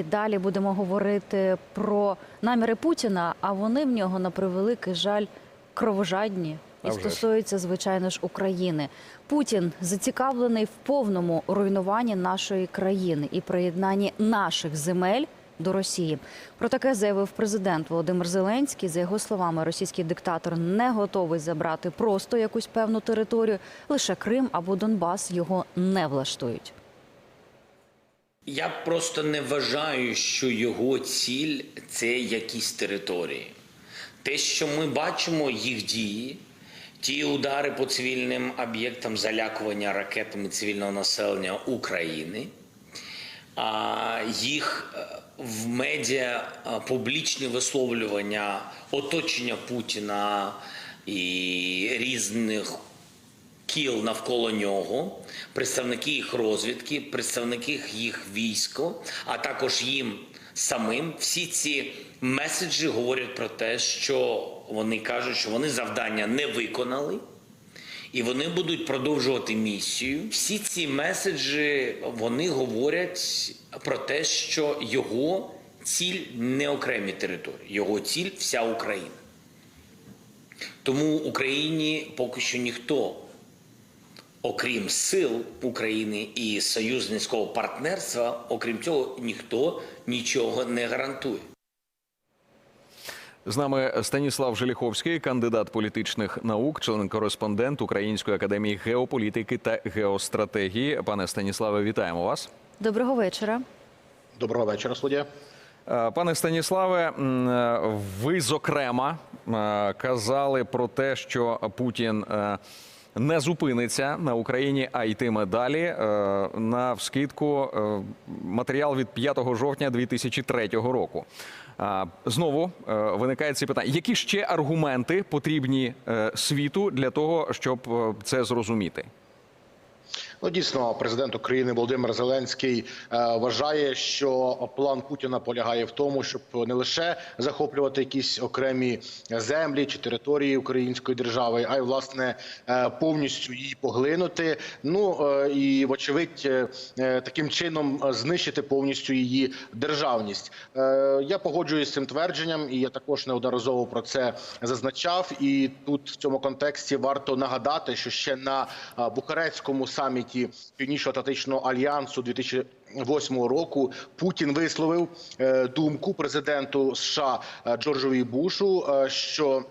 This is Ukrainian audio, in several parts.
І далі будемо говорити про наміри Путіна. А вони в нього на превеликий жаль кровожадні і стосуються звичайно ж України. Путін зацікавлений в повному руйнуванні нашої країни і приєднанні наших земель. До Росії про таке заявив президент Володимир Зеленський. За його словами, російський диктатор не готовий забрати просто якусь певну територію. Лише Крим або Донбас його не влаштують. Я просто не вважаю, що його ціль це якісь території. Те, що ми бачимо їх дії, ті удари по цивільним об'єктам залякування ракетами цивільного населення України, їх е, в медіа е, публічні висловлювання оточення Путіна і різних кіл навколо нього, представники їх розвідки, представники їх військо, а також їм самим. Всі ці меседжі говорять про те, що вони кажуть, що вони завдання не виконали. І вони будуть продовжувати місію. Всі ці меседжі вони говорять про те, що його ціль не окремі території, його ціль вся Україна. Тому Україні поки що ніхто, окрім сил України і союзницького партнерства, окрім цього, ніхто нічого не гарантує. З нами Станіслав Желіховський, кандидат політичних наук, член-кореспондент Української академії геополітики та геостратегії. Пане Станіславе, вітаємо вас. Доброго вечора. Доброго вечора, студія. Е, Пане Станіславе, е, ви зокрема е, казали про те, що Путін не зупиниться на Україні, а йтиме далі. Е, На вскидку е, матеріал від 5 жовтня 2003 року. Знову е, виникає ці питання: які ще аргументи потрібні світу для того, щоб це зрозуміти? Ну дійсно, президент України Володимир Зеленський е, вважає, що план Путіна полягає в тому, щоб не лише захоплювати якісь окремі землі чи території української держави, а й власне е, повністю її поглинути. Ну е, і вочевидь, таким чином знищити повністю її державність. Я погоджуюсь з цим твердженням, і я також неодноразово про це зазначав. І тут в цьому контексті варто нагадати, що ще на а, Бухарестському саміті Північно-Атлантичного альянсу 2008 року Путін висловив е, думку президенту США е, Джорджові Бушу, е, що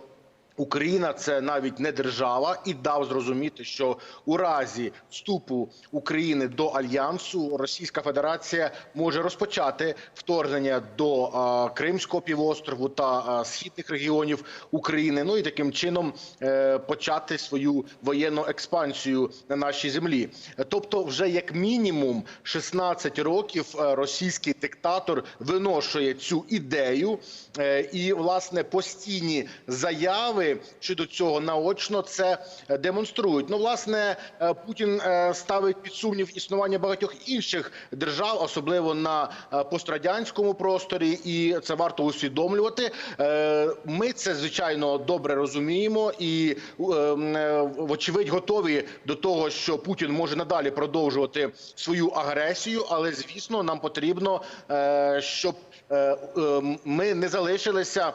Україна це навіть не держава, і дав зрозуміти, що у разі вступу України до альянсу Російська Федерація може розпочати вторгнення до е, Кримського півострову та е, східних регіонів України. Ну і таким чином е, почати свою воєнну експансію на нашій землі. Тобто, вже як мінімум 16 років е, російський диктатор виношує цю ідею, е, і власне постійні заяви щодо цього наочно це демонструють. Ну, власне, е, Путін е, ставить під сумнів існування багатьох інших держав, особливо на е, пострадянському просторі, і це варто усвідомлювати. Ми це звичайно добре розуміємо, і вочевидь готові до того, що Путін може надалі продовжувати свою агресію, але звісно, нам потрібно, щоб ми не залишилися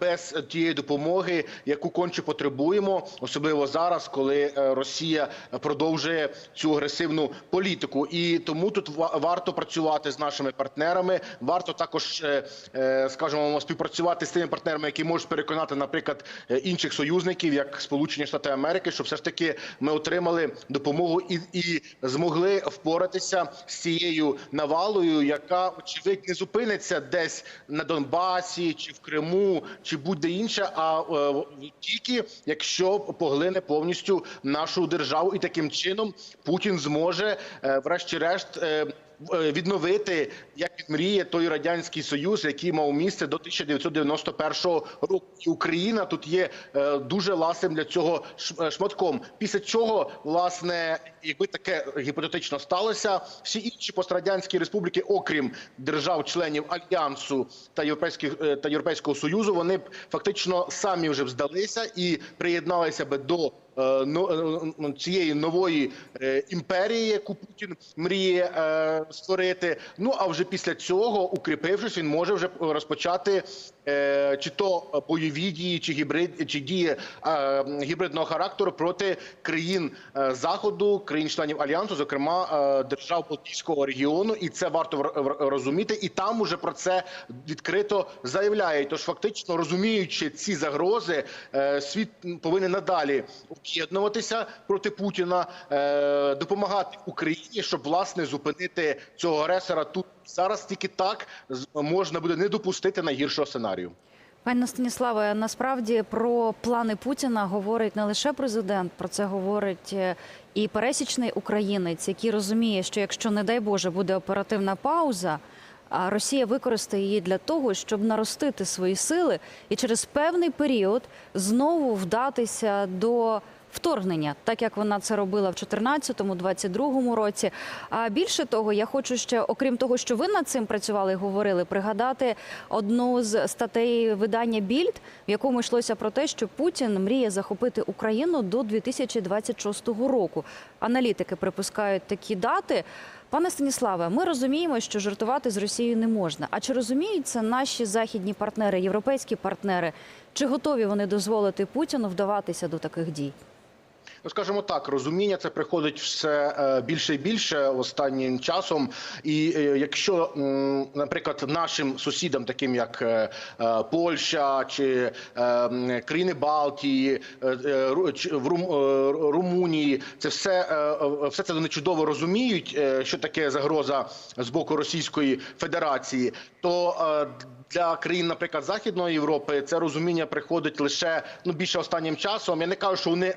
без тієї допомоги, яку конче потребуємо, особливо зараз, коли е, Росія продовжує цю агресивну політику. І тому тут ва- варто працювати з нашими партнерами. Варто також, е, е, скажімо, співпрацювати з тими партнерами, які можуть переконати, наприклад, інших союзників, як Сполучені Штати Америки, щоб все ж таки ми отримали допомогу і, і змогли впоратися з цією навалою, яка очевидь не зупиниться десь на Донбасі чи в Криму, чи будь-де інше, а тільки якщо поглине повністю нашу державу, і таким чином Путін зможе, е, врешті-решт. Е, Відновити, як мріє, той радянський союз, який мав місце до 1991 року. І Україна тут є е, дуже ласим для цього е, шматком. Після чого, власне, якби таке гіпотетично сталося, всі інші пострадянські республіки, окрім держав-членів альянсу та європейських та європейського союзу, вони б фактично самі вже б здалися і приєдналися би до цієї нової е, імперії, яку Путін мріє е, створити. Ну а вже після цього, укріпившись, він може вже розпочати е, чи то бойові дії, чи гібрид, чи дії е, гібридного характеру проти країн е, заходу, країн-членів альянсу, зокрема е, держав Балтійського регіону, і це варто розуміти. І там уже про це відкрито заявляють. Тож фактично розуміючи ці загрози, е, світ повинен надалі об'єднуватися проти Путіна, е, допомагати Україні, щоб власне зупинити цього агресора тут зараз. Тільки так можна буде не допустити найгіршого сценарію. Пане Станіславе, насправді про плани Путіна говорить не лише президент, про це говорить е, і пересічний українець, який розуміє, що якщо, не дай Боже, буде оперативна пауза, Росія використає її для того, щоб наростити свої сили і через певний період знову вдатися до вторгнення, так як вона це робила в 2014-2022 році. А більше того, я хочу ще, окрім того, що ви над цим працювали і говорили, пригадати одну з статей видання Більд, в якому йшлося про те, що Путін мріє захопити Україну до 2026 року. Аналітики припускають такі дати. Пане Станіславе, ми розуміємо, що жартувати з Росією не можна. А чи розуміють наші західні партнери, європейські партнери? Чи готові вони дозволити Путіну вдаватися до таких дій? Ну, скажімо так, розуміння це приходить все е, більше і більше останнім часом. І е, якщо, наприклад, нашим сусідам, таким як е, Польща чи країни Балтії, Румунії, це все, все це вони чудово розуміють, що таке загроза з боку Російської Федерації, то для країн, наприклад, Західної Європи, це розуміння приходить лише ну більше останнім часом. Я не кажу, що вони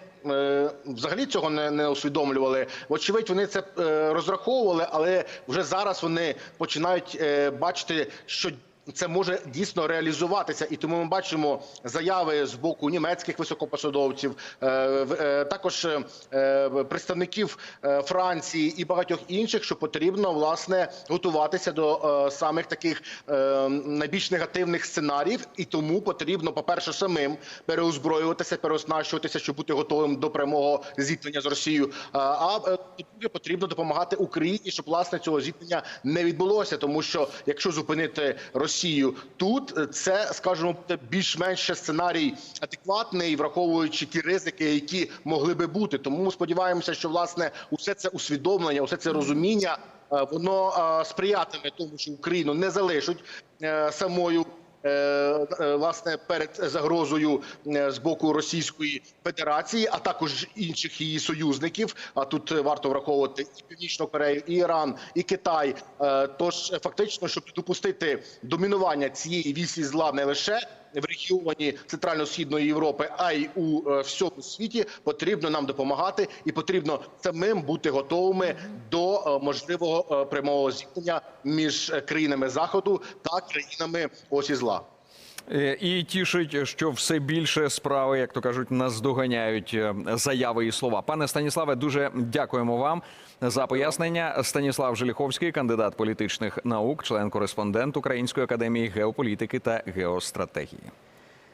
взагалі цього не, не усвідомлювали. Вочевидь, вони це е, розраховували, але вже зараз вони починають е, бачити, що. Це може дійсно реалізуватися, і тому ми бачимо заяви з боку німецьких високопосадовців, е, е, також е, представників Франції і багатьох інших, що потрібно власне готуватися до самих таких найбільш негативних сценаріїв, і тому потрібно, по перше, самим переозброюватися, переоснащуватися, щоб бути готовим до прямого зіткнення з Росією. А, потрібно допомагати Україні, щоб власне цього зіткнення не відбулося, тому що якщо зупинити Росію тут, е, це скажімо, більш-менш сценарій адекватний, враховуючи ті ризики, які могли би бути. Тому ми сподіваємося, що власне усе це усвідомлення, усе це розуміння, е, воно е, сприятиме тому, що Україну не залишать самою. Е, е, Власне, перед загрозою е, з боку Російської Федерації, а також інших її союзників. А тут варто враховувати і Північну Корею, і Іран, і Китай. Тож фактично, щоб допустити домінування цієї вісі зла не лише в регіоні Центрально-східної Європи, а й у е, всьому світі, потрібно нам допомагати, і потрібно самим бути готовими до е, можливого е, прямого зіткнення між країнами заходу та країнами осі зла. Е, І тішить, що все більше справи, як то кажуть, наздоганяють е, заяви і слова. Пане Станіславе, дуже дякуємо вам за пояснення. Станіслав Желіховський, кандидат політичних наук, член-кореспондент Української академії геополітики та геостратегії.